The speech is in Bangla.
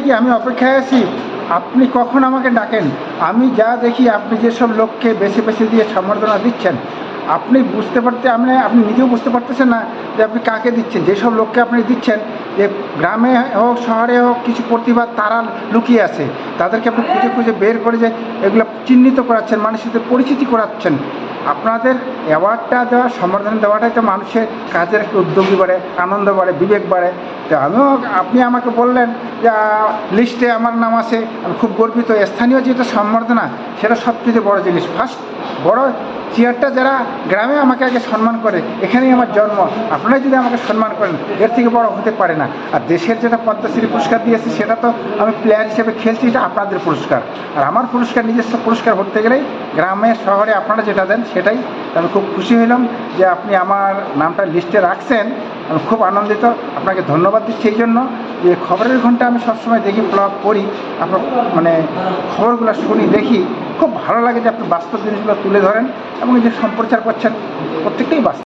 কি আমি অপেক্ষায় আছি? আপনি কখন আমাকে ডাকেন? আমি যা দেখি, আপনি যেসব লোককে বেশি বেশি দিয়ে সম্বর্ধনা দিচ্ছেন, আপনি বুঝতে পারতে আপনি আপনি নিজেও বুঝতে পারতেছেন না যে আপনি কাকে দিচ্ছেন? যেসব লোককে আপনি দিচ্ছেন, যে গ্রামে হোক, শহরে হোক, কিছু প্রতিভা তারা লুকিয়ে আছে, তাদেরকে আপনি খুঁজে খুঁজে বের করে যে এগুলো চিহ্নিত করাচ্ছেন, মানুষের পরিচিতি করাচ্ছেন। আপনাদের অ্যাওয়ার্ডটা দেওয়া, সম্বর্ধনা দেওয়াটাই তো মানুষের কাজের একটা উদ্যোগী বাড়ে, আনন্দ বাড়ে, বিবেক বাড়ে। আমিও আপনি আমাকে বললেন যে লিস্টে আমার নাম আছে, আমি খুব গর্বিত। স্থানীয় যেটা সম্বর্ধনা, সেটা সবচেয়ে বড় জিনিস। ফার্স্ট বড় চেয়ারটা যারা গ্রামে আমাকে আগে সম্মান করে, এখানেই আমার জন্ম। আপনারাই যদি আমাকে সম্মান করেন, এর থেকে বড় হতে পারে না। আর দেশের যেটা পদ্মশ্রী পুরস্কার দিয়েছে, সেটা তো আমি প্লেয়ার হিসেবে খেলছি, এটা আপনাদের পুরস্কার। আর আমার পুরস্কার, নিজস্ব পুরস্কার ভরতে গেলেই গ্রামে, শহরে আপনারা যেটা দেন, সেটাই। আমি খুব খুশি হলাম যে আপনি আমার নামটা লিস্টে রাখছেন। আমি খুব আনন্দিত, আপনাকে ধন্যবাদ দিচ্ছি এই জন্য যে খবরের ঘণ্টা আমি সবসময় দেখি ব্লগ করি আপনার মানে খবরগুলো শুনি, দেখি। খুব ভালো লাগে যে আপনি বাস্তব জিনিসগুলো তুলে ধরেন এবং যে সম্প্রচার করছেন, প্রত্যেকটাই বাস্তব।